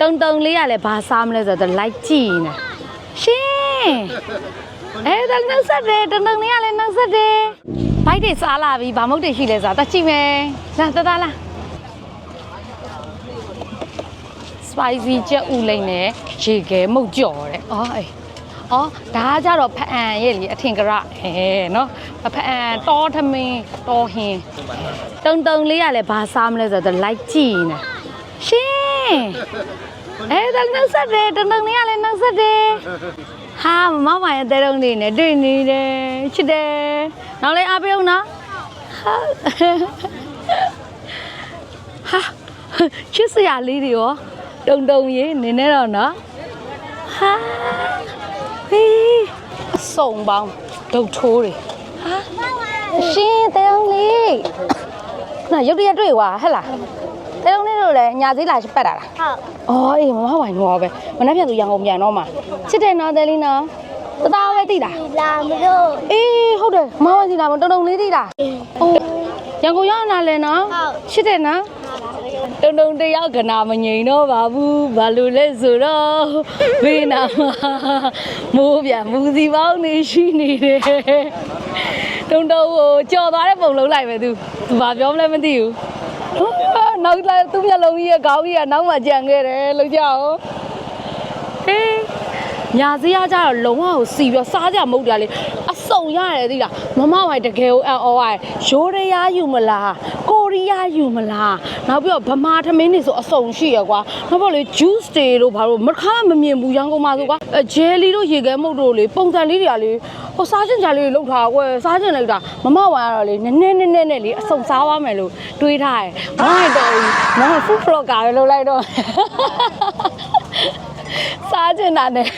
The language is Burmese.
တုံတုံလေးကလည်းဘာစားမလဲဆိုတော့လိုက်ကြည့်နေရှင်အဲဒါနှုတ်ဆက်တယ်တုံတုံလေးကလည်းနှုတ်ဆက်တယ်ဘိုက်တွေစားလာပြီဗာမုတ်တွေရှိလဲစားတက်ကြည့်မယ်လာတသားလား spicy ချက်ဥလိမ့်နဲ့ရေခဲမုတ်ကြော်တဲ့။အော်အေး။အော်ဒါကကြတော့ဖအံရဲ့လေအထင်ကရအဲနော်။ဖအံတောထမင်းတောဟင်းတုံတုံလေးကလည်းဘာစားမလဲဆိုတော့လိုက်ကြည့်နေ။ရှင်။ အဲဒါနှုတ်ဆက်တယ်တုံတုံလေးကလည်းနှုတ်ဆက်တယ်။ဟာမမရဲ့တဲတုံးလေးနဲ့တွေ့နေတယ်ချစ်တယ်။နောက်လေးအားပေးအောင်နော်။ဟာဟာချစ်စရာလေးတွေရောတုံတုံရေးနင်းနေတော့နော်ဟာဟေးအစုံပေါင်းဒုတ်ထိုးတွေဟာရှင်တဲတုံးလေးနာရုပ်တရက်တွေ့ွာဟဲ့လား တဲတုံးလေးတို့လည်းညာသေးလာပတ်တာလားဟုတ်အော်အေးမမဝိုင်တော့ပဲမနေ့ပြန်သူရန်ကုန်ပြန်တော့မှာချစ်တယ်နော်တဲလေးနော်တသားပဲသိတာဒီလာမလို့အေးဟုတ်တယ်မမဝိုင်သိတာမတုံတုံလေးသိတာအိုးရန်ကုန်ရောက်လာလဲနော်ချစ်တယ်နော်တုံတုံတယောက်ကနာမငြိမ်တော့ပါဘူးဘာလို့လဲဆိုတော့ဘေးနာမှာမိုးပြန်မူစီပေါင်းနေရှိနေတယ်တုံတုံကိုကြော်သွားတဲ့ပုံလုံးလိုက်ပဲသူသူဘာပြောမလဲမသိဘူး နောက်လာသူ့မျက်လုံးကြီးရဲ့ခေါင်းကြီးကနောက်မှကြံခဲ့တယ်လို့ကြောက်ဟေးညာစည်းရကြတော့လုံးဝကိုစီပြီးတော့စားကြမဟုတ်တယ်လေအစုံရတယ်သိလားမမဝိုင်တကယ်ကိုအန်အော်ရိုရိုးရရယူမလားကို ရီးယားယူမလားနောက်ပြီးတော့ဗမာထမင်းတွေဆိုအစုံရှိရကွာနောက်ပြီးတော့လေ juice တွေတို့ဘာလို့မခါမမြင်ဘူးရန်ကုန်မှာဆိုကွာအဲ jelly တို့ရေခဲမုတ်တို့လေပုံစံလေးတွေကလေဟိုစားချင်ကြလေးတွေလောက်ထားကွယ်စားချင်လိုက်တာမမဝိုင်ကတော့လေနည်းနည်းနည်းနည်းနဲ့လေအစုံစားသွားမယ်လို့တွေးထားတယ်မဟုတ်တော့ဘူးမဟုတ် food vlogger ပဲလုပ်လိုက်တော့စားချင်တာနဲ့